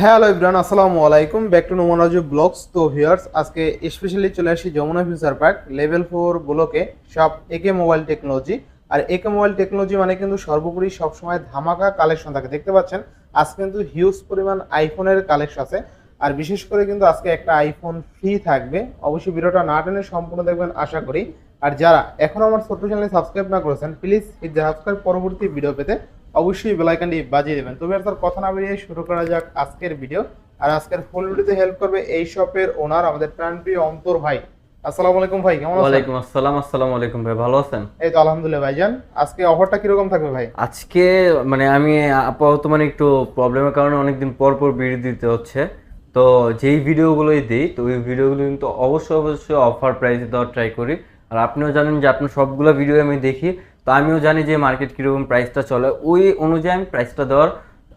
Hello ইব্রান আসসালামু আলাইকুম। ব্যাক টু নোমনাজু ব্লগস তো ভিউয়ার্স আজকে স্পেশালি চলে আসি Jamuna future park level four ব্লকে সব একে মোবাইল টেকনোলজি আর একে মোবাইল টেকনোলজি মানে কিন্তু সর্বোপরি সবসময় ধামাকা কালেকশন থাকে। দেখতে পাচ্ছেন আজকে কিন্তু হিউজ পরিমাণ আইফোনের কালেকশন আছে। আর বিশেষ করে কিন্তু আজকে একটা আইফোন ফ্রি থাকবে। অবশ্যই ভিডিওটা না টেনে সম্পূর্ণ দেখবেন, আশা করি। আর যারা এখনও আমার ছোট্ট চ্যানেলে সাবস্ক্রাইব না করেছেন প্লিজ এই সাবস্ক্রাইব পরবর্তী ভিডিও পেতে। অবশ্যই বেলাইকানটি বাজিয়ে দেবেন। তবে আর তার কথা না বেরিয়ে শুরু করা যাক আজকের ভিডিও আর আজকের ফুল ভিডিওতে হেল্প করবে এই শপের ওনার আমাদের প্রাণপ্রিয় অন্তর ভাই। আসসালামু আলাইকুম ভাই কেমন আছেন? ওয়ালাইকুম আসসালাম আসসালামু আলাইকুম ভাই ভালো আছেন? এই তো আলহামদুলিল্লাহ ভাইজান আজকে অফারটা কীরকম থাকবে ভাই? আজকে মানে আমি আপাতত মানে একটু প্রবলেমের কারণে অনেকদিন পর পর ভিডিও দিতে হচ্ছে। তো যেই ভিডিওগুলোই দিই তো ওই ভিডিওগুলো কিন্তু অবশ্যই অবশ্যই অফার প্রাইসে দেওয়ার ট্রাই করি। আর আপনিও জানেন যে আপনার সবগুলো ভিডিও আমি দেখি। তো আমিও জানি যে মার্কেট কীরকম প্রাইসটা চলে। ওই অনুযায়ী আমি প্রাইসটা দেওয়ার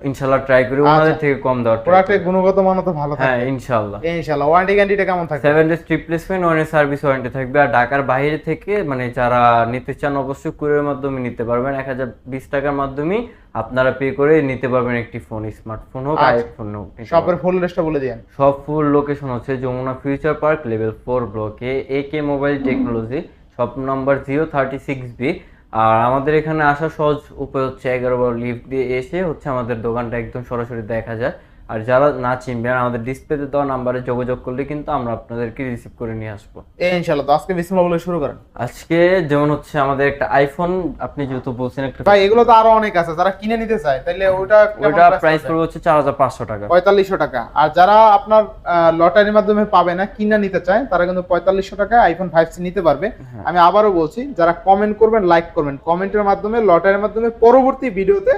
ইনশাল্লাহ ট্রাই করি ওনাদের থেকে কম দেওয়ার প্রোডাক্টের গুণগত মান তো ভালো। হ্যাঁ থাকবে ইনশাল্লাহ। ইনশাআল্লাহ ওয়ারেন্টি গ্যারান্টিটা কেমন থাকবে? Seven days replacement one service warranty থাকবে। আর ঢাকার বাইরে থেকে মানে যারা নিতে চান অবশ্যই কুরিয়ার মাধ্যমে নিতে পারবেন। এক হাজার বিশ টাকার মাধ্যমে আপনারা পে করে নিতে পারবেন একটি ফোন স্মার্টফোন হোক আচ্ছা। আইফোন হোক নিতে শপের ফুল লিস্টটা বলে দিয়েন। সব ফুল লোকেশন হচ্ছে Jamuna future park level four ব্লকে A K mobile technology shop number zero thirty six B আর আমাদের এখানে আসা সহজ উপায় হচ্ছে এগারো বার লিফট দিয়ে এসে হচ্ছে আমাদের দোকানটা একদম সরাসরি দেখা যায়। আর যারা না চিনবেন আমাদের ডিসপ্লেতে দেওয়া নাম্বারে যোগাযোগ করলে কিন্তু আমরা আপনাদেরকে রিসিভ করে নিয়ে আসব। এই ইনশাআল্লাহ। তো আজকে বিসমিল্লাহ বলে শুরু করেন। আজকে যেমন হচ্ছে আমাদের একটা আইফোন আপনি যেহেতু বলছেন একটা ভাই এগুলো তো আরও অনেক আছে। যারা কিনে নিতে চায় তাহলে ওটা ওটা প্রাইস পড়বে হচ্ছে চার হাজার পাঁচশো টাকা। পঁয়তাল্লিশশো টাকা। আর যারা আপনার লটারির মাধ্যমে পাবে না কিনা নিতে চায় তারা কিন্তু পঁয়তাল্লিশশো টাকা আইফোন ফাইভ সি নিতে পারবে। হ্যাঁ। আমি আবারও বলছি যারা কমেন্ট করবেন লাইক করবেন কমেন্টের মাধ্যমে লটারির মাধ্যমে পরবর্তী ভিডিওতে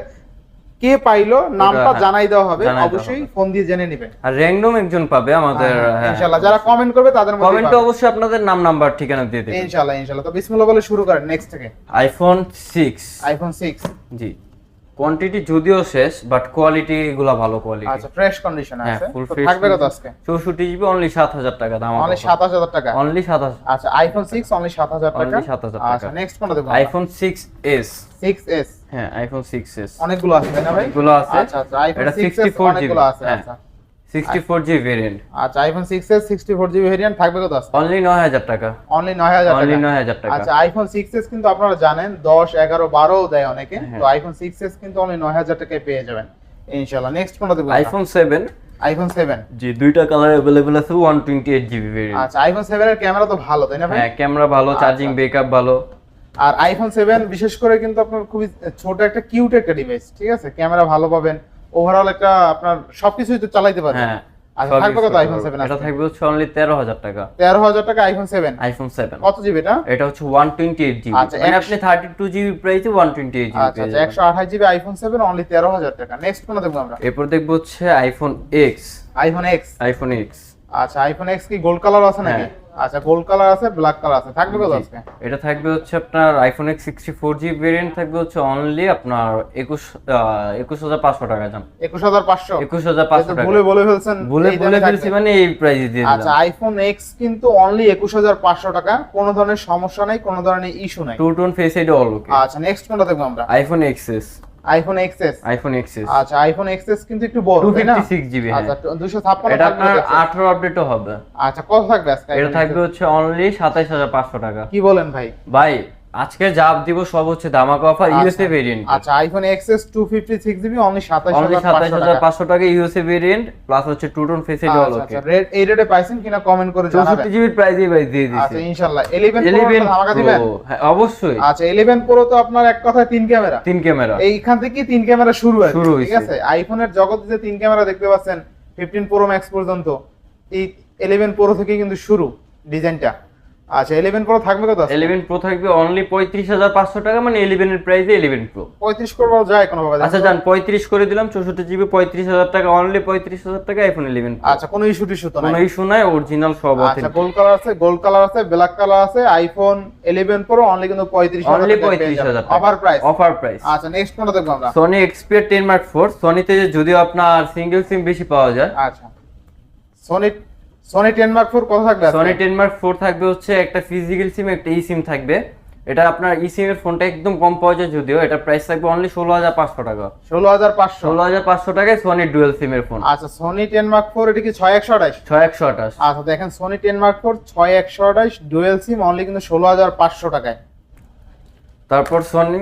কে পাইলো নামটা হ্যাঁ, জানাই দেওয়া হবে। অবশ্যই ফোন দিয়ে জেনে নেবেন আর র্যান্ডম একজন পাবে আমাদের হ্যাঁ, ইনশাআল্লাহ যারা কমেন্ট করবে তাদের মধ্যে কমেন্টে অবশ্যই আপনাদের নাম নাম্বার ঠিকানা দিয়ে দেবেন ইনশাআল্লাহ ইনশাআল্লাহ। তো বিসমিল্লাহ বলে শুরু করেন নেক্সট থেকে। IPhone six iPhone six G. Quantity যদিও শেষ বাট কোয়ালিটি এগুলা ভালো কোয়ালিটি আচ্ছা ফ্রেশ কন্ডিশন হ্যাঁ আছে। ফুল তো থাকবে কত আজকে? চৌষট্টি জিবি অনলি সাত হাজার টাকা দাম অনলি সাতাশ হাজার টাকা? অনলি সাত হাজার। আচ্ছা আইফোন 6 অনলি সাত হাজার টাকা? অনলি 7,000 টাকা। আচ্ছা নেক্সট কোনটা দেখব iPhone six S six S হ্যাঁ আইফোন সিক্স এস অনেকগুলো আছে না ভাই? গুলো আছে। আচ্ছা আচ্ছা আইফোন এটা 6s জিবি অনেকগুলো আছে হ্যাঁ। আচ্ছা। সিক্সটি ফোর জিবি ভেরিয়েন্ট আচ্ছা আইফোন 6s 64 জিবি ভেরিয়েন্ট থাকবে কত আছে? অনলি নয় হাজার টাকা। অনলি 9000 অনলি টাকা। নয় হাজার টাকা। আচ্ছা আইফোন 6s কিন্তু আপনারা জানেন 10 11 12 দেয় অনেকে। হ্যাঁ। তো আইফোন 6s কিন্তু অনলি 9000 টাকায় পেয়ে যাবেন। ইনশাআল্লাহ নেক্সট কোনটা আইফোন সেভেন আইফোন 7 জি দুইটা কালার অ্যাভেলেবল আছে one twenty eight GB variant আচ্ছা আইফোন 7 এর ক্যামেরা তো ভালো তাই না ভাই? হ্যাঁ ক্যামেরা ভালো চার্জিং আচ্ছা। ব্যাকআপ ভালো। আর আইফোন 7 বিশেষ করে কিন্তু আপনার খুবই ছোট একটা কিউট একটা ডিভাইস ঠিক আছে? ক্যামেরা ভালো পাবেন। ওভারঅল একটা আপনার সবকিছুই তো চালাইতে পারবেন। হ্যাঁ আচ্ছা থাকবে কত আইফোন পারব। 7 এটা থাকবে হচ্ছে অনলি তেরো হাজার টাকা। 13000 টাকা আইফোন 7 আইফোন সেভেন কত জিবি এটা? এটা হচ্ছে ওয়ান টোয়েন্টি এইট জিবি আচ্ছা, মানে আপনি থার্টি টু জিবি প্রাইসে ওয়ান টোয়েন্টি এইট জিবি আচ্ছা আচ্ছা একশো আঠাশ জিবি আইফোন সেভেন অনলি তেরো হাজার টাকা। নেক্সট কোনটা দেখব আমরা? এরপর দেখব হচ্ছে iPhone X iPhone X iPhone X আচ্ছা আইফোন এক্স কি গোল্ড কালার আছে নাকি? হ্যাঁ। আচ্ছা গোল্ড কালার আছে ব্ল্যাক কালার আছে। থাকবে কত আজকে? এটা থাকবে হচ্ছে আপনার iPhone X sixty four GB variant থাকবে হচ্ছে অনলি আপনার একুশ একুশ হাজার পাঁচশো টাকা দাম একুশ হাজার পাঁচশো? একুশ হাজার পাঁচশো টাকা। ভুলে বলে ফেলছেন ভুলে বলে ফেলছি মানে এই প্রাইসে দিয়ে আচ্ছা আইফোন এক্স কিন্তু অনলি একুশ হাজার পাঁচশো টাকা কোনো ধরনের সমস্যা নাই কোনো ধরনের ইস্যু নাই। True tone face ID all okay আচ্ছা নেক্সট কোনটা দেখব আমরা? IPhone XS iPhone XS iPhone XS আচ্ছা আইফোন এক্সএস কিন্তু একটু বড় টু তাই না? ফিফটি সিক্স জিবি আচ্ছা দুশো ছাপ্পান্ন এটা আপনার কত? আঠারো আপডেটও হবে। আচ্ছা কত থাকবে আজকে এটা থাকবে হচ্ছে অনলি সাতাইশ হাজার পাঁচশো টাকা। কি বলেন ভাই? ভাই আজকে যা দিব সব হচ্ছে ধামাকা অফার ইউএসএ ভেরিয়েন্ট আচ্ছা iPhone XS two fifty six GB only সাতাশ অনলি হাজার সাতাইশ পাঁচশো হাজার টাকা ইউএসএ ভেরিয়েন্ট প্লাস হচ্ছে true tone face ID all okay rate এই রেটে পাইছেন কিনা কমেন্ট করে জানাবেন। চৌষট্টি জিবির প্রাইসই ভাই দিয়ে আচ্ছা ইনশাআল্লাহ। 11 ইলেভেন প্রো ধামাকা দিবেন? হ্যাঁ অবশ্যই। আচ্ছা 11 প্রো তো আপনার এক কথায় তিন ক্যামেরা। তিন ক্যামেরা। এইখান থেকে তিন ক্যামেরা শুরু হয় শুরু ঠিক আছে? আইফোনের জগতে যে তিন ক্যামেরা দেখতে পাচ্ছেন 15 প্রো ম্যাক্স পর্যন্ত এই 11 প্রো থেকে কিন্তু শুরু ডিজাইনটা। আচ্ছা 11 প্রো থাকবে কত আছে? ইলেভেন প্রো থাকবে অনলি পঁয়ত্রিশ হাজার পাঁচশো টাকা মানে ইলেভেন এর প্রাইসে ইলেভেন প্রো 35 করব যায় কোনো ভাবে আচ্ছা যান পঁয়ত্রিশ করে দিলাম চৌষট্টি জিবি পঁয়ত্রিশ হাজার টাকা অনলি পঁয়ত্রিশ হাজার টাকা আইফোন ইলেভেন আচ্ছা কোনো ইস্যু টিস্যু তো নাই? কোনো ইস্যু নাই অরিজিনাল সব আচ্ছা গোল্ড কালার আছে গোল্ড কালার আছে ব্ল্যাক কালার আছে আইফোন 11 প্রো অনলি কিন্তু 35 অনলি পঁয়ত্রিশ হাজার অফার প্রাইস অফার প্রাইস আচ্ছা নেক্সট কোনটা দেখব আমরা। Sony Xperia ten mark four সনিতে যদিও আপনার সিঙ্গেল সিম বেশি পাওয়া যায় আচ্ছা। সনি সনি 10 মার্ক 4 কত থাকবে সনি টেন মার্ক ফোর থাকবে হচ্ছে একটা ফিজিক্যাল সিম একটা ই সিম থাকবে। এটা আপনার ইসিম এর ফোনটা একদম কম পাওয়া যায় যদিও। এটা প্রাইস থাকবে অনলি ষোলো হাজার পাঁচশো টাকা। ষোলো হাজার পাঁচশো। ষোলো হাজার পাঁচশো টাকায় সোনি ডুয়েল সিম এর ফোন আচ্ছা সোনি টেন মার্ক ফোর এটা কি ছয় একশো আঠাশ? ছয় একশো আঠাশ। আচ্ছা দেখেন সোনি টেন মার্ক ফোর ছয় একশো আঠাশ ডুয়েল সিম অনলি কিন্তু ষোলো হাজার পাঁচশো টাকায়। তারপর সোনি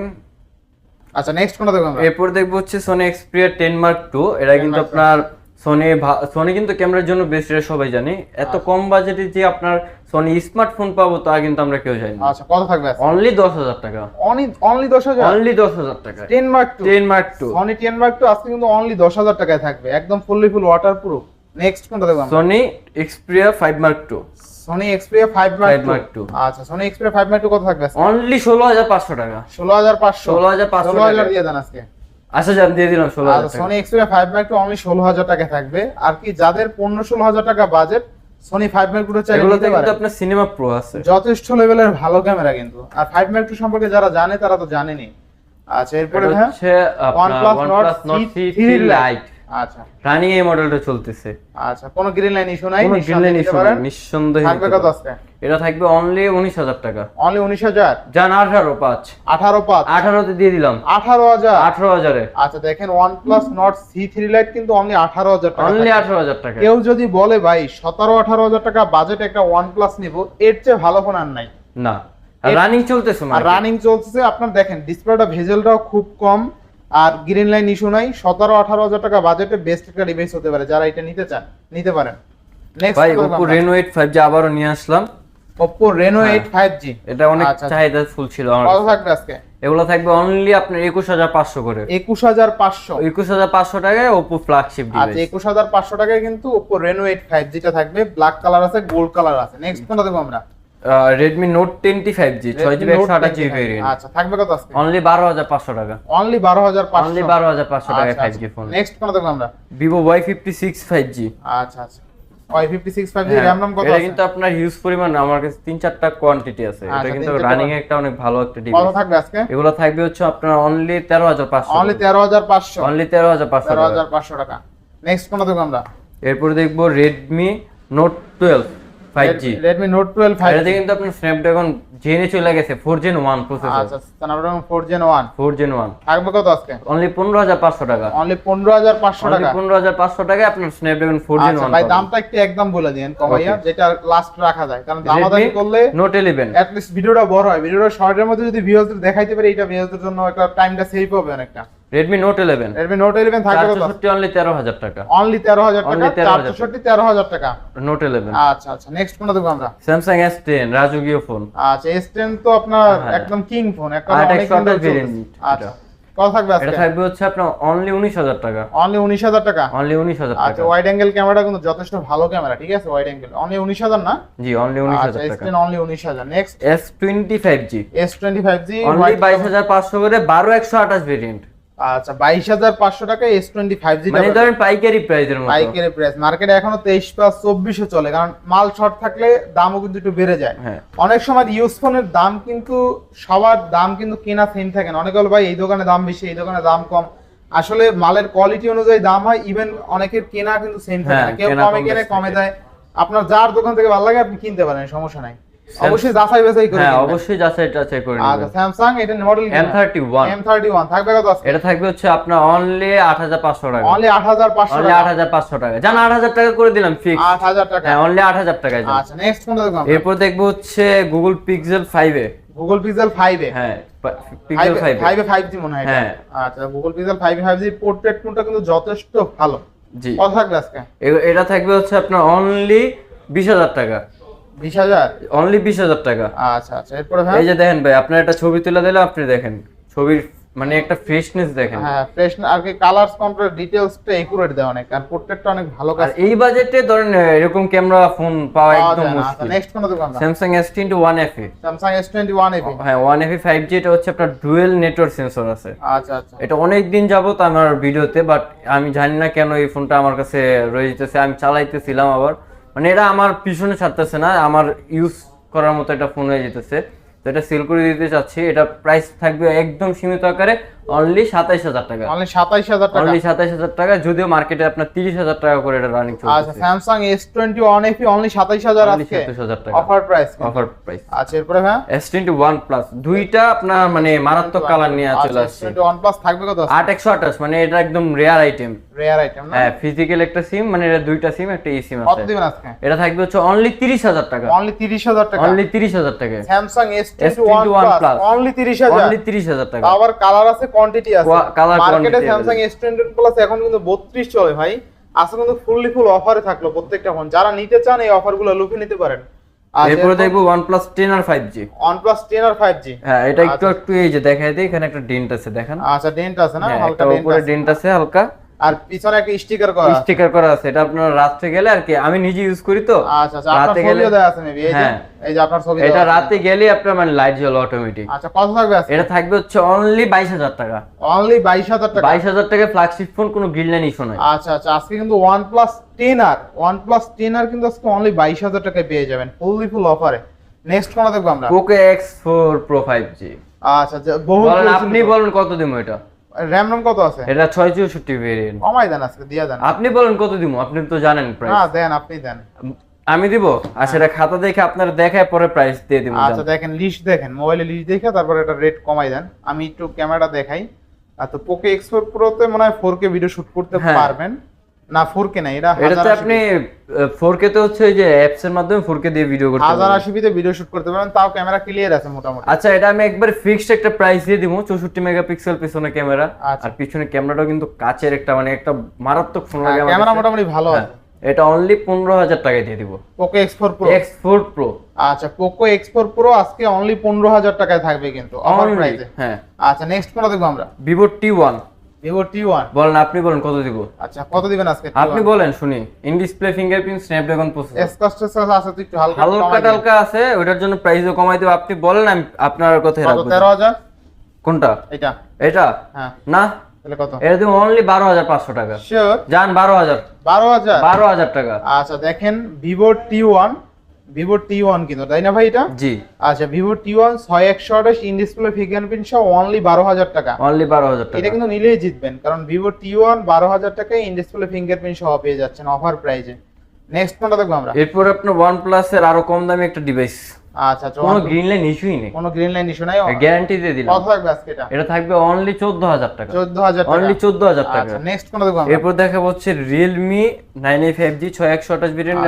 আচ্ছা নেক্সট কোনটা দেখব আমরা? এরপর দেখব হচ্ছে Sony Xperia ten mark two এটা কিন্তু আপনার সোনি সোনি কিন্তু ক্যামেরার জন্য বেস্ট এটা সবাই জানি। এত কম বাজেটে যে আপনার সোনি স্মার্টফোন পাবো তা কিন্তু আমরা কেউ জানি না। আচ্ছা কত থাকবে অনলি দশ হাজার টাকা। অনলি অনলি দশ হাজার? অনলি দশ হাজার টাকা। Ten mark two ten mark two Sony ten mark two আজকে কিন্তু অনলি দশ হাজার টাকায় থাকবে। একদম fully full waterproof next কোনটা দেখব Sony Xperia five mark two Sony Xperia five mark Five Mark two আচ্ছা Sony Xperia five mark two কত থাকবে অনলি ষোলো হাজার পাঁচশো টাকা। ষোলো হাজার পাঁচশো। 16,500 ষোলো হাজার টাকা। দিয়ে দেন আজকে। আচ্ছা যান দিয়ে দিলাম ষোলো Sony Xperia five mark two only ষোলো হাজার টাকা থাকবে। আর কি যাদের পনেরো ষোলো হাজার টাকা budget Sony five mark two চাইলে এগুলোতে কিন্তু আপনার সিনেমা প্রো আছে। যথেষ্ট লেভেলের ভালো ক্যামেরা কিন্তু। আর ফাইভ মার্ক টু সম্পর্কে যারা জানে তারা তো জানেনি। আচ্ছা এরপরে হচ্ছে আপনার OnePlus Nord OnePlus Nord C3 C3 Lite আচ্ছা। রানিং এই মডেলটা চলতেছে। আচ্ছা কোনো গ্রিন লাইন ইস্যু নাই কোনো নিঃসন্দেহে গ্রিন নিতে ইস্যু। নিঃসন্দেহে থাকবে কত। আজকে? এটা থাকবে অনলি উনিশ হাজার টাকা। অনলি উনিশ হাজার? যান আঠারো পাঁচ। আঠারো পাঁচ? আঠারোতে দিয়ে দিলাম। আঠারো হাজার? আঠারো হাজারে। আচ্ছা দেখেন one plus Nord C three lite কিন্তু অনলি আঠারো হাজার টাকা অনলি আঠারো হাজার টাকা। কেউ যদি বলে ভাই সতেরো আঠারো হাজার টাকা বাজেট একটা ওয়ান প্লাস নিব এর চেয়ে ভালো ফোন আর নাই। না। রানিং চলতেছে আর রানিং চলছে আপনার দেখেন ডিসপ্লেটা ভেজেলটাও খুব কম আর গ্রিন লাইন ইস্যু নাই। সতেরো আঠারো হাজার টাকা বাজেটে বেস্ট একটা ডিভাইস হতে পারে যারা এটা নিতে চান নিতে পারেন। ভাই next Oppo Reno eight five G আবারও নিয়ে আসলাম। ওপো রেনো হ্যাঁ। এইট ফাইভ জি এটা অনেক আচ্ছা, আচ্ছা। চাহিদা ফুল ছিল আমার কত থাকবে আজকে? এগুলো থাকবে অনলি আপনার একুশ হাজার পাঁচশো করে। একুশ হাজার পাঁচশো। একুশ হাজার পাঁচশো টাকায় ওপো ফ্ল্যাগশিপ আচ্ছা ডিভাইস হাজার পাঁচশো টাকায় কিন্তু ওপো রেনো এইট ফাইভ জিটা থাকবে। ব্ল্যাক কালার আছে গোল্ড কালার আছে। নেক্সট কোনটা দেবো আমরা? Redmi Note ten T five G ছয় জিবি একশো আঠাশ জিবি ভেরিয়েন্ট আচ্ছা থাকবে কত আজকে? অনলি বারো হাজার পাঁচশো টাকা। অনলি বারো হাজার অনলি বারো হাজার পাঁচশো টাকায় ফাইভ জি ফোন নেক্সট কোনটা দেবো আমরা? Vivo Y fifty six five G আচ্ছা আচ্ছা। হ্যাঁ, এটা কিন্তু আপনার হিউজ পরিমাণ আমার কাছে তিন চারটা কোয়ান্টিটি আছে। এটা আচ্ছা, কিন্তু রানিং একটা অনেক ভালো একটা কত থাকবে আজকে? এগুলো থাকবে হচ্ছে আপনার অনলি তেরো হাজার পাঁচশো অনলি তেরো হাজার পাঁচশো। অনলি তেরো হাজার পাঁচশো তেরো টাকা। নেক্সট আমরা? এরপর দেখব Redmi Note twelve Redmi Note twelve এটাতে কিন্তু আপনার জেনে চলে গেছে ফোর জেন ওয়ান প্রসেসর আচ্ছা Snapdragon four gen one four gen one থাকবে কত আজকে? অনলি পনেরো হাজার পাঁচশো টাকা। অনলি পনেরো হাজার পাঁচশো অনলি টাকা। পনেরো হাজার পাঁচশো টাকায় আপনার স্ন্যাপড্রাগন ফোর জেন আচ্ছা ওয়ান ভাই দামটা একটু একদম বলে দিন কমাইয়া যেটা লাস্ট রাখা যায়। কারণ দামাদামি করলে নোট ইলেভেন অ্যাট লিস্ট ভিডিওটা বড় হয়। ভিডিওটা শর্টের মধ্যে যদি ভিউয়ারদের দেখাইতে পারি এটা ভিউয়ারদের জন্য একটা টাইমটা সেভ হবে অনেকটা। Redmi Note eleven Redmi Note eleven থাকবে কত? চারশোষট্টি অনলি তেরো হাজার টাকা। অনলি টাকা Only 13,000 চারশোষট্টি তেরো হাজার টাকা। নোট ইলেভেন আচ্ছা আচ্ছা নেক্সট কোনটা দেবো আমরা। এস টেন রাজকীয় ফোন আচ্ছা এস টেন তো আপনার হ্যাঁ। একদম কিং ফোন একটা অনেক চলতেছে। আচ্ছা কত থাকবে আজকে? এটা থাকবে হচ্ছে আপনার অনলি উনিশ হাজার টাকা। অনলি উনিশ হাজার টাকা? অনলি উনিশ হাজার আচ্ছা ওয়াইড অ্যাঙ্গেল ক্যামেরা কিন্তু যথেষ্ট ভালো ক্যামেরা ঠিক আছে? ওয়াইড অ্যাঙ্গেল অনলি উনিশ হাজার না? জি অনলি উনিশ আচ্ছা হাজার এস টাকা অনলি উনিশ হাজার। Next S twenty five G S twenty five G only বাইশ হাজার পাঁচশো করে বারো একশো আঠাশ ভেরিয়েন্ট আচ্ছা বাইশ হাজার পাঁচশো টাকা এস টোয়েন্টি ফাইভ জি মানে ধরেন পাইকারি প্রাইসের মতো। পাইকারি প্রাইস মার্কেটে এখনও তেইশ প্লাস চব্বিশে চলে কারণ মাল শর্ট থাকলে দামও কিন্তু একটু বেড়ে যায়। হ্যাঁ। অনেক সময় ইউজ ফোনের দাম কিন্তু সবার দাম কিন্তু কেনা সেম থাকে না। অনেকে বলে ভাই এই দোকানে দাম বেশি এই দোকানে দাম কম। আসলে মালের কোয়ালিটি অনুযায়ী দাম হয় ইভেন অনেকের কেনা কিন্তু সেম থাকে না। হ্যাঁ, কেউ কমে কেনে কমে। দেয়। আপনার যার দোকান থেকে ভালো লাগে আপনি কিনতে পারেন সমস্যা নাই। অবশ্যই যাচাই বাছাই করে হ্যাঁ। অবশ্যই যাচাই টাচাই করে আচ্ছা স্যামসাং এটা model M thirty one M thirty one থাকবে কত? এটা থাকবে হচ্ছে আপনার অনলি আট হাজার পাঁচশো টাকা। অনলি আট হাজার পাঁচশো অনলি আট হাজার পাঁচশো টাকা। জান আট হাজার টাকা করে দিলাম ফিক্স আট হাজার টাকা। হ্যাঁ অনলি আট হাজার টাকায় যান আচ্ছা নেক্সট কোনটা দেখব এরপর দেখব হচ্ছে গুগল পিক্সেল ফাইভে গুগল পিক্সেল ফাইভ এ? হ্যাঁ ফাইভে ফাইভে ফাইভ জি মনে হয় হ্যাঁ। আচ্ছা Pixel five five G portrait কোনটা কিন্তু যথেষ্ট ভালো। জি। কত থাকবে আজকে? এটা থাকবে হচ্ছে আপনার অনলি বিশ হাজার টাকা। বিশ হাজার? অনলি বিশ হাজার টাকা। আচ্ছা আচ্ছা এরপরে ভাই? এই যে দেখেন ভাই আপনার একটা ছবি তুলে দিলে আপনি দেখেন। ছবির মানে একটা ফ্রেশনেস দেখেন। হ্যাঁ আর কি কালারস কন্ট্রোল ডিটেইলসটা একুরেট দেয় অনেক আর পোর্ট্রেটটা অনেক ভালো কাজ এই বাজেটে ধরেন এরকম ক্যামেরা ফোন পাওয়া একদম আচ্ছা মুশকিল। নেক্সট হ্যাঁ এটা হচ্ছে আপনার ডুয়েল নেটওয়ার্ক সেন্সর আছে। আচ্ছা আচ্ছা। এটা অনেক দিন যাবত আমার ভিডিওতে বাট আমি জানি না কেন এই ফোনটা আমার কাছে রয়ে যেতেছে আমি চালাইতেছিলাম আবার। মানে এটা আমার পিছনে ছাড়তেছে না, আমার ইউজ করার মতো একটা ফোন হয়ে যেতেছে। তো এটা সেল করে দিতে চাচ্ছি, এটা প্রাইস থাকবে একদম সীমিত আকারে। অনলি সাতাইশ হাজার টাকা। অনলি সাতাইশ হাজার টাকা। অনলি সাতাইশ হাজার টাকা যদিও মার্কেটে আপনার তিরিশ হাজার টাকা করে এটা রানিং আচ্ছা Samsung S twenty one FE only সাতাইশ হাজার আজকে? সাতাইশ হাজার টাকা। অফার প্রাইস অফার প্রাইস আচ্ছা এরপরে হ্যাঁ এস টোয়েন্টি ওয়ান প্লাস দুইটা আপনার মানে মারাত্মক কালার নিয়ে আচ্ছা, চলে আসছে। টোয়েন্টি ওয়ান প্লাস থাকবে কত আট একশো আঠাশ মানে এটা একদম রেয়ার আইটেম রেয়ার আইটেম হ্যাঁ ফিজিক্যাল একটা সিম মানে এটা দুইটা সিম একটা ই সিম আছে। দিবেন আজকে? এটা থাকবে হচ্ছে অনলি তিরিশ হাজার টাকা। অনলি তিরিশ হাজার টাকা। অনলি তিরিশ হাজার টাকা। Samsung S twenty one plus only তিরিশ হাজার। অনলি তিরিশ হাজার টাকা। আবার কালার আছে কোয়ান্টিটি আছে। মার্কেটে স্যামসাং এস টোয়েন্টি প্লাস এখন কিন্তু বত্রিশ চলে ভাই। আজকে কিন্তু ফুললি ফুল অফারে থাকল প্রত্যেকটা ফোন যারা নিতে চান এই অফারগুলো লুফে নিতে পারেন। এরপরে দেখব plus ten R five G OnePlus ten R five G হ্যাঁ এটা একটু একটু এই যে দেখাই দিই এখানে একটা ডেন্ট আছে দেখেন। আচ্ছা ডেন্ট আছে না? হ্যাঁ, হালকা উপরে ডেন্ট আছে হালকা। আর পিছনে একটা স্টিকার করা স্টিকার করা আছে এটা আপনার রাত্রে গেলে আর কি আমি নিজে ইউজ করি তো। আচ্ছা আচ্ছা রাতে গেলে ছবিও আছে মেবি এই যে হ্যাঁ। এই যে আপনার ছবি এটা রাতে গেলে আপনার মানে লাইট জ্বলে অটোমেটিক আচ্ছা কত থাকবে এটা থাকবে হচ্ছে অনলি বাইশ হাজার টাকা। অনলি বাইশ হাজার টাকা? বাইশ হাজার টাকা ফ্ল্যাগশিপ ফোন কোনো গিল্ডলাইন ইস্যু নয় আচ্ছা আচ্ছা আজকে কিন্তু ওয়ান প্লাস টেন আর কিন্তু আজকে অনলি বাইশ হাজার টাকায় পেয়ে যাবেন ফুললি ফুল অফারে নেক্সট কোনটা দেখব আমরা? ফোর প্রো ফাইভ জি আচ্ছা আচ্ছা বহু বলেন আপনি বলেন কত দিব এটা? র্যাম রম কত আছে? এটা ছয় চৌষট্টি ভেরিয়েন্ট কমাই দেন আজকে দিয়া দেন। আপনি বলেন কত দিমু? আপনি তো জানেন প্রাইস হ্যাঁ দেন আপনি দেন। আমি দিব? আর সেটা খাতা দেখে আপনারা দেখায় পরে প্রাইস দিয়ে দিব আচ্ছা দেখেন লিস্ট দেখেন মোবাইলে লিস্ট দেখে তারপর এটা রেট কমাই দেন। আমি একটু ক্যামেরাটা দেখাই। আর তো Poco X4 Pro তে মনে হয় ফোর কে ভিডিও শুট করতে হ্যাঁ। পারবেন। না ফোর কে না এটা এটাতে আপনি ফোর কে তো হচ্ছে যে অ্যাপস এর মাধ্যমে ফোর কে দিয়ে ভিডিও করতে পারবেন। আশি তে ভিডিও শুট করতে পারবেন তাও ক্যামেরা ক্লিয়ার আছে মোটামুটি। আচ্ছা এটা আমি একবার ফিক্সড একটা প্রাইস দিয়ে দিব চৌষট্টি মেগাপিক্সেল পিছনে ক্যামেরা আচ্ছা। আর পিছনে ক্যামেরাটাও কিন্তু কাচের একটা মানে একটা মারাত্মক ফোন ক্যামেরা মোটামুটি ভালো হ্যাঁ, আছে। এটা অনলি পনেরো হাজার টাকায় দিয়ে দিব। Poco X four Pro X four Pro আচ্ছা পোকো এক্স ফোর প্রো আজকে অনলি পনেরো হাজার টাকায় থাকবে কিন্তু অফার প্রাইসে হ্যাঁ। আচ্ছা নেক্সট কোনটা দেখব আমরা। Vivo T one Vivo T one বলেন আপনি বলেন কত দিব? আচ্ছা কত দিবেন আজকে আপনি বলেন শুনি। In display fingerprint Snapdragon processor এসকাস্টাস আছে তো একটু হালকা হালকা টালকা আছে ওটার জন্য প্রাইসও কমাই দেবো। আপনি বলেন আমি আপনার কথাই রাখব। তেরো হাজার? কোনটা? এটা এটা হ্যাঁ। না? তাহলে কত? এটা দিব অনলি বারো হাজার পাঁচশো টাকা। শিওর হাজার। বারো হাজার? টাকা। আচ্ছা দেখেন Vivo T one Vivo T one কিন্তু তাই না ভাই এটা? জি। আচ্ছা ভিভো টি ওয়ান ছয় একশো আঠাশ ইন ডিসপ্লে ফিঙ্গারপ্রিন্ট সহ অনলি বারো হাজার টাকা। অনলি বারো হাজার এটা কিন্তু নিলেই জিতবেন কারণ ভিভো টি ওয়ান বারো হাজার টাকায় ইন ডিসপ্লে ফিঙ্গারপ্রিন্ট সহ পেয়ে যাচ্ছেন অফার প্রাইজে নেক্সট কোনটা দেখব আমরা। এরপর আপনার ওয়ান প্লাস এর আরও কম দামি একটা ডিভাইস আচ্ছা আচ্ছা কোনো গ্রিন লাইন ইস্যুই নেই। কোনো গ্রিন লাইন ইস্যু নাই। গ্যারান্টি দিয়ে দিলাম। কত থাকবে আজকে এটা? এটা থাকবে অনলি চোদ্দ হাজার টাকা। চোদ্দ হাজার টাকা। অনলি আচ্ছা নেক্সট দেখব এরপর দেখা হচ্ছে Realme nine A five G ছয় একশো আঠাশ ভেরিয়েন্ট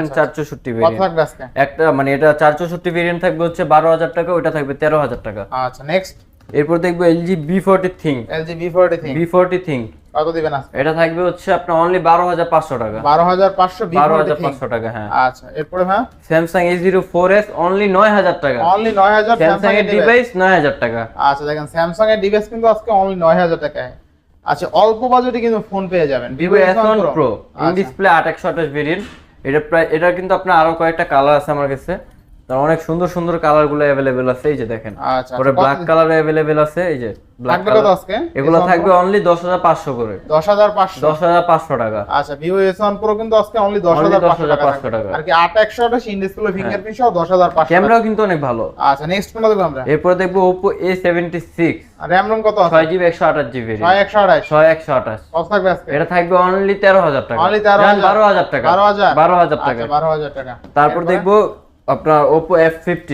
কত থাকবে আজকে? একটা মানে এটা চার চৌষট্টি ভেরিয়েন্ট থাকবে হচ্ছে বারো হাজার টাকা ওটা থাকবে তেরো হাজার টাকা। আচ্ছা নেক্সট এরপর দেখব LG V forty ThinQ LG V forty three V forty ThinQ কত দিবেন এটা থাকবে হচ্ছে আপনার অনলি বারো হাজার পাঁচশো টাকা। বারো হাজার পাঁচশো বি বারো ফোরটি হাজার থ্রি পাঁচশো টাকা হ্যাঁ। আচ্ছা এরপরে হ্যাঁ? ফোর এস অনলি নয় হাজার টাকা। অনলি নয় হাজার স্যামসাং এর ডিভাইস নয় হাজার টাকা। আচ্ছা দেখেন স্যামসাং এর ডিভাইস কিন্তু আজকে অনলি নয় হাজার টাকায়। আচ্ছা অল্প বাজেটে কিন্তু ফোন পেয়ে যাবেন। S one Pro in. Display আট একশো আঠাশ ভেরিয়েন্ট এটা প্রায় এটা কিন্তু আপনার আরও কয়েকটা কালার আছে আমার কাছে। তার অনেক সুন্দর সুন্দর কালারগুলো অ্যাভেলেবেল আছে এই যে দেখেন। আচ্ছা পরে ব্ল্যাক কালার অ্যাভেলেবেল আছে এই যে ব্ল্যাক কালার আজকে? এগুলো থাকবে অনলি করে। টাকা। আচ্ছা ভিভো এস ওয়ান কিন্তু আজকে অনলি দশ Only হাজার পাঁচশো 10,500 টাকা টাকা। আর কি আট একশো আঠাশ ইন ডিসপ্লে ফিঙ্গারপ্রিন্ট সহ দশ হাজার পাঁচশো টাকা। ক্যামেরাও কিন্তু অনেক ভালো। আচ্ছা নেক্সট কোনটা দেখব আমরা? এরপরে দেখব Oppo A seventy six RAM ROM কত আছে? ছয় জিবি একশো আঠাশ জিবি ছয় একশো আঠাশ। ছয় একশো আঠাশ। কত থাকবে আজকে? এটা থাকবে অনলি তেরো হাজার টাকা। Only 13,000 বারো হাজার টাকা। হাজার। টাকা। আচ্ছা বারো হাজার টাকা। তারপর দেখব আপনার Oppo F15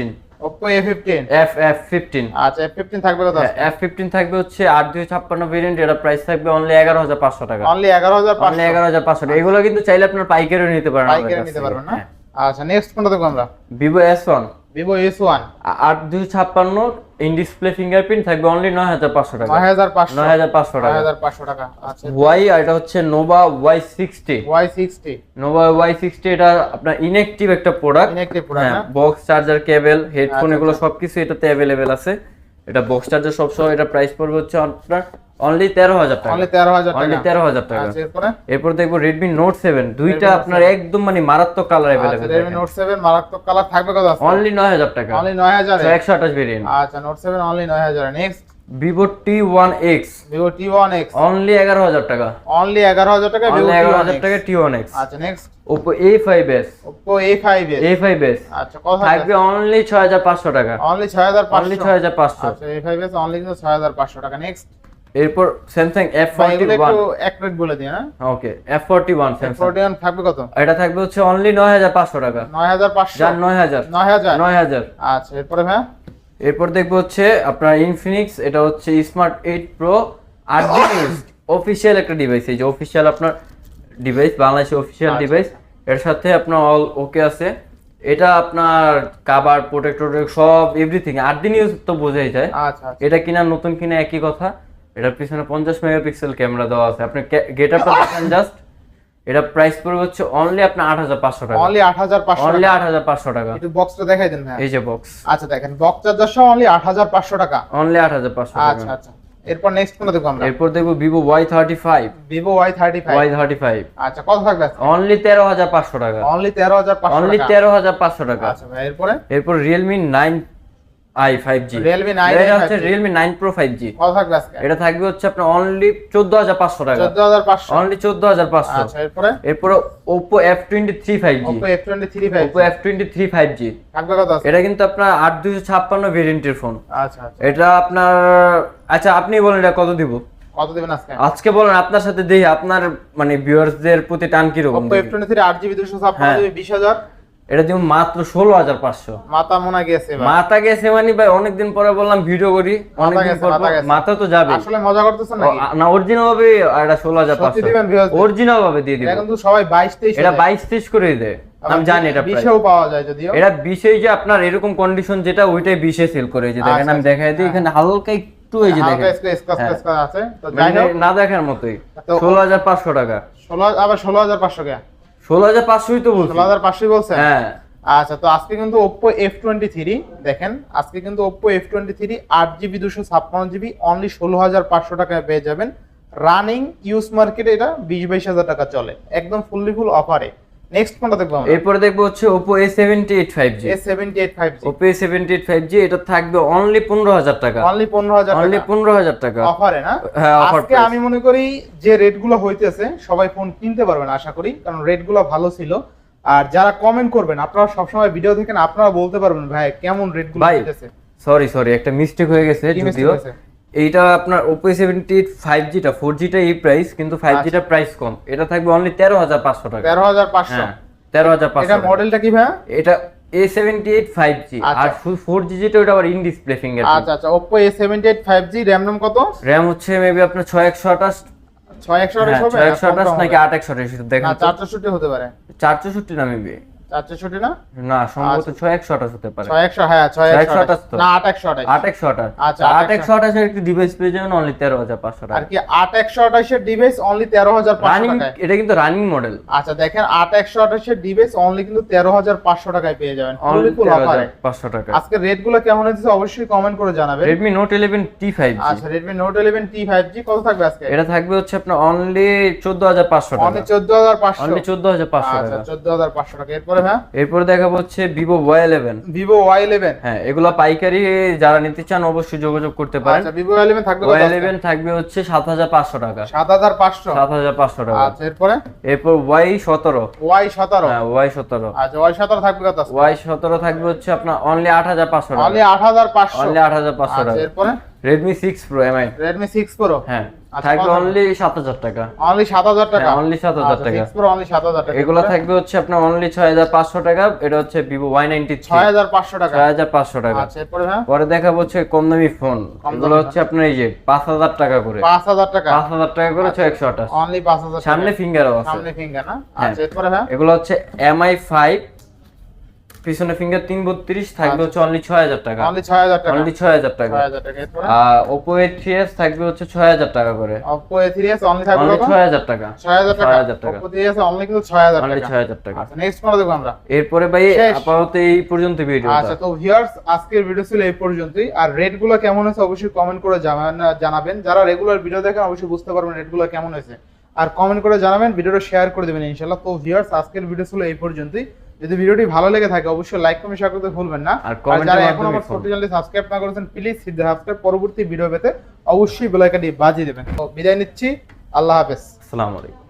Oppo A15 F15 আচ্ছা F15 থাকবে তো আছে F15 থাকবে হচ্ছে 8256 ভেরিয়েন্ট এটা প্রাইস থাকবে অনলি 11500 টাকা। অনলি 11500 অনলি 11500 টাকা। এগুলো কিন্তু চাইলে আপনার পাইকারিও নিতে পারেন পাইকারি নিতে পারবেন না? হ্যাঁ। আচ্ছা নেক্সট কোনটা দেখব আমরা? Vivo S1 Vivo S1 8256 in display fingerprint থাকবে অনলি নয় হাজার পাঁচশো টাকা। নয় হাজার পাঁচশো। নয় হাজার পাঁচশো নয় টাকা হাজার পাঁচশো টাকা আচ্ছা। ওয়াই আর এটা হচ্ছে Nova Y sixty Y sixty Nova Y sixty এটা আপনার ইনএক্টিভ একটা product inactive product box charger cable headphone আচ্ছা, এগুলো সবকিছু এটাতে অ্যাভেলেবেল আছে। এটা বক্স চার্জার সবসময় এটা প্রাইস পড়বে হচ্ছে আপনার অনলি তেরো হাজার টাকা। অনলি তেরো হাজার অনলি তেরো হাজার টাকা। আচ্ছা এরপরে? দেখব রেডমি নোট সেভেন দুইটা আপনার একদম মানে মারাত্মক colour available Redmi Note seven মারাত্মক কালার থাকবে কত আছে? অনলি নয় হাজার টাকা। অনলি নয় হাজার? একশো আঠাশ ভেরিয়েন্ট আচ্ছা নোট সেভেন অনলি নয় হাজার। Next Vivo T one X Vivo T one X only এগারো হাজার টাকা। অনলি এগারো হাজার টাকা ভিভো এগারো হাজার টাকা টি ওয়ান এক্স আচ্ছা next Oppo A five S Oppo A five S A five S আচ্ছা কত থাকবে অনলি ছয় হাজার পাঁচশো টাকা। অনলি ছয় হাজার অনলি ছয় হাজার পাঁচশো। আচ্ছা এ ফাইভ এস অনলি কিন্তু ছয় হাজার পাঁচশো টাকা। নেক্সট এরপর স্যামসাং এফ ফর্টি ওয়ান বলে দিন হ্যাঁ? Okay F forty one forty one থাকবে কত? এটা থাকবে হচ্ছে অনলি নয় হাজার পাঁচশো টাকা। নয় হাজার পাঁচশো। নয় হাজার। নয় হাজার। নয় হাজার। আচ্ছা এরপরে ভাই? এরপর দেখব হচ্ছে আপনার ইনফিনিক্স এটা হচ্ছে স্মার্ট এইট প্রো আট জিবি অফিসিয়াল একটা ডিভাইস এই যে অফিসিয়াল আপনার ডিভাইস বাংলাদেশের অফিসিয়াল আচ্ছা। ডিভাইস এর সাথে আপনার অল ওকে আছে। এটা আপনার কাবার প্রোটেক্টর সব এভরিথিং আট দিন ইউজ তো বোঝাই যায়। আচ্ছা আচ্ছা। এটা কিনা নতুন কিনা একই কথা। এটার পিছনে পঞ্চাশ মেগাপিক্সেল ক্যামেরা দেওয়া আছে। আপনি গেট আপটা দেখেন জাস্ট এটা প্রাইস পড়বে হচ্ছে অনলি আপনার 8500 টাকা। অনলি 8500 অনলি 8500 টাকা। একটু বক্সটা দেখাই দেন ভাই এই যে বক্স আচ্ছা দেখেন বক্সটা দশ অনলি 8500 টাকা। অনলি 8500 টাকা। আচ্ছা আচ্ছা। এরপর নেক্সট কোন দেখব আমরা? এরপর দেখব Vivo Y35 Vivo Y35 Y35 আচ্ছা কত থাকবে অনলি 13500 টাকা। অনলি 13500 টাকা। অনলি 13500 টাকা। আচ্ছা ভাই এরপর? এরপর Realme 9 i 5G হচ্ছে থাকবে এটা থাকবে হচ্ছে আপনার অনলি 14500 টাকা। 14500 অনলি এরপরে? এরপরে এটা কিন্তু আপনার 8256 ভেরিয়েন্টের ফোন আচ্ছা এটা আপনার আচ্ছা আপনি বলেন এটা কত দিব? কত আজকে? বলেন আপনার সাথে দেই আপনার মানে ভিউয়ার্সদের প্রতি টান কি রকম Oppo F23 8GB হ্যাঁ। বিশ হাজার। এটা যেমন মাত্র ষোলো হাজার পাঁচশো। মাথা মোনা গেছে মাথা গেছে মানে ভাই অনেকদিন পরে বললাম ভিডিও করি অনেকদিন পর মাথা তো যাবে। আসলে মজা করতেছেন নাকি? না অরিজিনাল ভাবে এটা ষোলো হাজার পাঁচশো। দিবেন? অরিজিনাল ভাবে দিয়ে দিব। এটা কিন্তু সবাই বাইশ তেইশ এটা বাইশ তেইশ করে দেয়। আমি জানি এটা। বিশেও পাওয়া যায় যদিও। এটা বিশে যে আপনার এরকম কন্ডিশন যেটা ওইটাই বিশে সেল করে যে দেখেন আচ্ছা, আমি দেখাই দিই এখানে হালকা একটু এই যে দেখেন। হ্যাঁ। মানে না দেখার মতোই। ষোলো হাজার পাঁচশো টাকা। ষোলো আবার ষোলো হাজার পাঁচশো কে ষোলো হাজার পাঁচশোই তো বলছি। ষোলো হাজার পাঁচশোই বলছেন? হ্যাঁ। আচ্ছা তো আজকে কিন্তু ওপ্পো এফ টোয়েন্টি থ্রি দেখেন আজকে কিন্তু ওপ্পো এফ টোয়েন্টি থ্রি আট জিবি দুশো ছাপ্পান্ন জিবি অনলি ষোলো হাজার পাঁচশো টাকায় পেয়ে যাবেন। রানিং ইউজ মার্কেটে এটা বিশ বাইশ হাজার টাকা চলে। একদম ফুললি ফুল অফারে নেক্সট কোনটা দেখব আমরা? এরপরে দেখব হচ্ছে এটা থাকবে অনলি টাকা। অনলি অনলি টাকা। অফারে না? হ্যাঁ, আজকে আমি মনে করি যে রেটগুলো হইতেছে সবাই ফোন কিনতে পারবেন আশা করি। কারণ রেটগুলো ভালো ছিল। আর যারা কমেন্ট করবেন আপনারা সবসময় ভিডিও দেখেন আপনারা বলতে পারবেন ভাই কেমন রেটগুলো হইতেছে। সরি সরি একটা মিস্টেক হয়ে গেছে যদিও? এইটা আপনার ওপো সেভেন্টি এইট ফাইভ জিটা ফোর জিটা এই প্রাইস কিন্তু ফাইভ। জিটা প্রাইস কম। এটা থাকবে অনলি তেরো হাজার পাঁচশো টাকা। তেরো হাজার পাঁচশো। হ্যাঁ তেরো হাজার পাঁচশো মডেলটা কি ভাই এটা A seventy eight five G. R four G যেটা ওটা আবার ইন ডিসপ্লে ফিঙ্গার আচ্ছা আচ্ছা Oppo A seventy eight five G RAM ROM কত? র্যাম হচ্ছে মেবি আপনার ছয় একশো আঠাশ। ছয় একশো আঠাশ হ্যাঁ হবে? ছয় একশো আঠাশ নাকি আট একশো আঠাশ দেখেন না চার হতে পারে। চার চৌষট্টি না মেবি না? না সম্ভবত হতে পারে। হ্যাঁ। না আচ্ছা, একটি ডিভাইস পেয়ে যাবেন অনলি আর কি ডিভাইস অনলি এটা কিন্তু রানিং মডেল আচ্ছা দেখেন ডিভাইস অনলি কিন্তু টাকায় পেয়ে যাবেন। অনলি টাকা। আজকে রেটগুলো কেমন হয়েছে অবশ্যই কমেন্ট করে জানাবেন। Redmi Note eleven T five আচ্ছা Redmi Note eleven T five G কত থাকবে আজকে? এটা থাকবে হচ্ছে আপনার অনলি চোদ্দ হাজার পাঁচশো অনলি টাকা চোদ্দ হাজার পাঁচশো। অনলি চোদ্দ হাজার পাঁচশো আচ্ছা টাকা। চোদ্দ হাজার পাঁচশো টাকা। এরপরে হ্যাঁ? এরপর দেখাবো হচ্ছে Vivo Y eleven Vivo Y eleven হ্যাঁ এগুলো পাইকারি যারা নিতে চান অবশ্যই যোগাযোগ করতে পারেন। আচ্ছা ভিভো ওয়াই ইলেভেন থাকবে ওয়াই ইলেভেন থাকবে হচ্ছে সাত হাজার পাঁচশো টাকা। সাত হাজার পাঁচশো? সাত হাজার পাঁচশো টাকা। আচ্ছা এরপরে? এরপর ওয়াই সতেরো। ওয়াই সতেরো। হ্যাঁ ওয়াই সতেরো। আচ্ছা ওয়াই সতেরো থাকবে কত? ওয়াই সতেরো থাকবে হচ্ছে আপনার অনলি আট হাজার পাঁচশো অনলি টাকা আট হাজার পাঁচশো। অনলি আট হাজার পাঁচশো আচ্ছা টাকা। এরপরে? Redmi six Pro Mi Redmi six Pro হ্যাঁ আচ্ছা, থাকবে? অনলি সাত হাজার টাকা। অনলি সাত হাজার টাকা? হ্যাঁ, only 7,000 টাকা। সিক্স প্রো অনলি সাত হাজার টাকা। এগুলো থাকবে হচ্ছে আপনার অনলি ছয় হাজার পাঁচশো টাকা এটা হচ্ছে ছয় হাজার পাঁচশো টাকা। ছয় হাজার পাঁচশো টাকা। আচ্ছা এরপরে হ্যাঁ? পরে দেখাবো হচ্ছে কম দামি ফোন এগুলো হচ্ছে আপনার এই যে পাঁচ হাজার টাকা করে। পাঁচ হাজার টাকা। পাঁচ হাজার টাকা করে ছয় একশো আঠাশ। অনলি পাঁচ হাজার সামনে ফিঙ্গারও আছে। সামনে ফিঙ্গার না? হ্যাঁ। আচ্ছা এরপরে হ্যাঁ? এগুলো হচ্ছে এমআই ফাইভ পিছনে ফিঙ্গার তিন বত্রিশ থাকবে হচ্ছে অনলি ছয় হাজার টাকা অনলি ছয় হাজার টাকা অনলি ছয় হাজার আর ওপো এ থ্রি এস থাকবে হচ্ছে ছয় হাজার টাকা করে Oppo A three S only থাকবে ছয় হাজার টাকা ছয় হাজার টাকা 6,000 টাকা। অপো থ্রি এস অনলি কিন্তু ছয় হাজার অনলি টাকা ছয় হাজার টাকা আচ্ছা নেক্সট কোনটা দেখব আমরা এরপরে ভাই আপাতত এই পর্যন্ত ভিডিও আচ্ছা তো ভিউয়ার্স আজকের ভিডিও ছিল এই পর্যন্তই আর রেটগুলো কেমন হয়েছে অবশ্যই কমেন্ট করে জানাবেন যারা রেগুলার ভিডিও দেখেন অবশ্যই বুঝতে পারবেন রেটগুলো কেমন হয়েছে আর কমেন্ট করে জানাবেন ভিডিওটা শেয়ার করে দেবেন ইনশাআল্লাহ তো ভিউয়ার্স আজকের ভিডিও ছিল এই পর্যন্তই যদি ভিডিওটি ভালো লেগে থাকে অবশ্যই লাইক কমেন্ট শেয়ার করতে ভুলবেন না। আর যারা এখন আমার। ছোট চ্যানেলটি সাবস্ক্রাইব না করেছেন প্লিজ সাবস্ক্রাইব পরবর্তী ভিডিও পেতে অবশ্যই বেল আইকনটি বাজিয়ে দেবেন। তো বিদায় নিচ্ছি আল্লাহ হাফেজ। আসসালামু আলাইকুম।